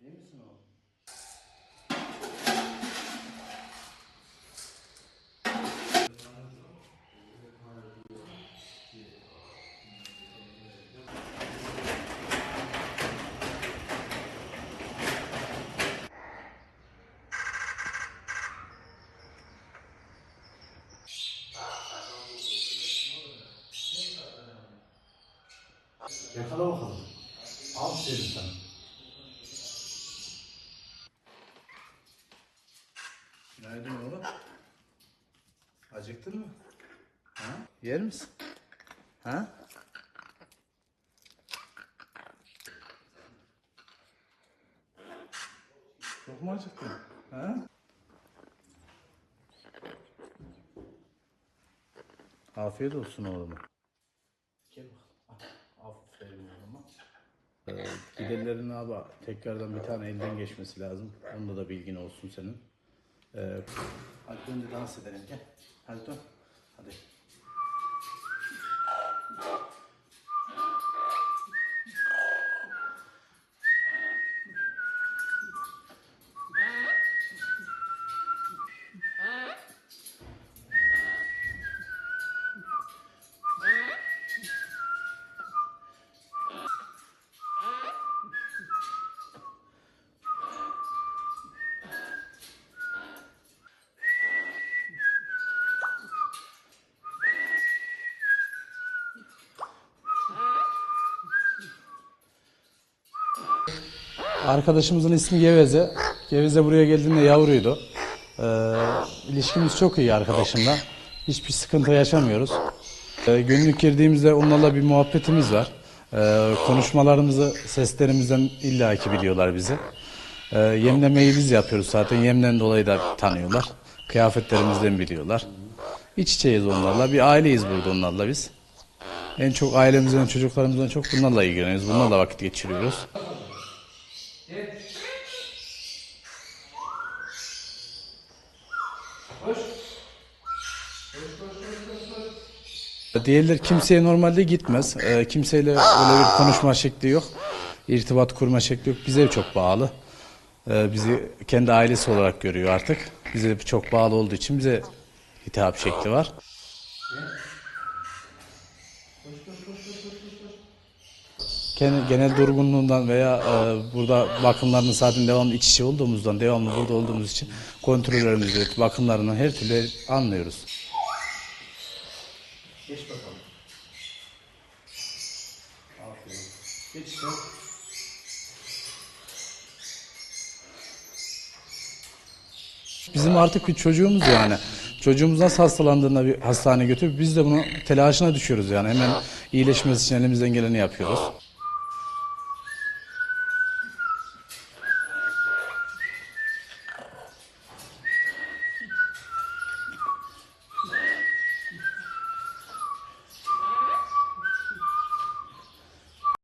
İyi misin oğlum? Yakala bakalım. Al seni sana. Günaydın oğlum. Acıktın mı? Ha? Yer misin? Ha? Çok mu acıktın? Ha? Afiyet olsun oğluma. Gel bakalım. Aferin oğluma. Ee, giderlerin abi tekrardan bir tane elden geçmesi lazım. Onda da bilgin olsun senin. Ee, hadi dön de dans edelim gel. Hadi dön. Hadi. Arkadaşımızın ismi Geveze. Geveze buraya geldiğinde yavruydu. Ee, ilişkimiz çok iyi arkadaşımla. Hiçbir sıkıntı yaşamıyoruz. Ee, günlük girdiğimizde onlarla bir muhabbetimiz var. Ee, konuşmalarımızı seslerimizden illaki biliyorlar bizi. Ee, yemlemeyi biz yapıyoruz zaten. Yemden dolayı da tanıyorlar. Kıyafetlerimizden biliyorlar. İç içeyiz onlarla. Bir aileyiz burada onlarla biz. En çok ailemizden, çocuklarımızdan çok bunlarla ilgileniyoruz. Bunlarla vakit geçiriyoruz. Diğerler kimseye normalde gitmez. Ee, kimseyle öyle bir konuşma şekli yok. İrtibat kurma şekli yok. Bize çok bağlı. Ee, bizi kendi ailesi olarak görüyor artık. Bize çok bağlı olduğu için bize hitap şekli var. Genel, genel durgunluğundan veya e, burada bakımlarının zaten devamlı iç içe olduğumuzdan, devamlı burada olduğumuz için kontrollerimizi, bakımlarını her türlü anlıyoruz. Geç bakalım. Aferin. Geç işte. Bizim artık bir çocuğumuz yani. Çocuğumuz nasıl hastalandığında bir hastaneye götürüp biz de bunu telaşına düşüyoruz yani. Hemen iyileşmesi için elimizden geleni yapıyoruz.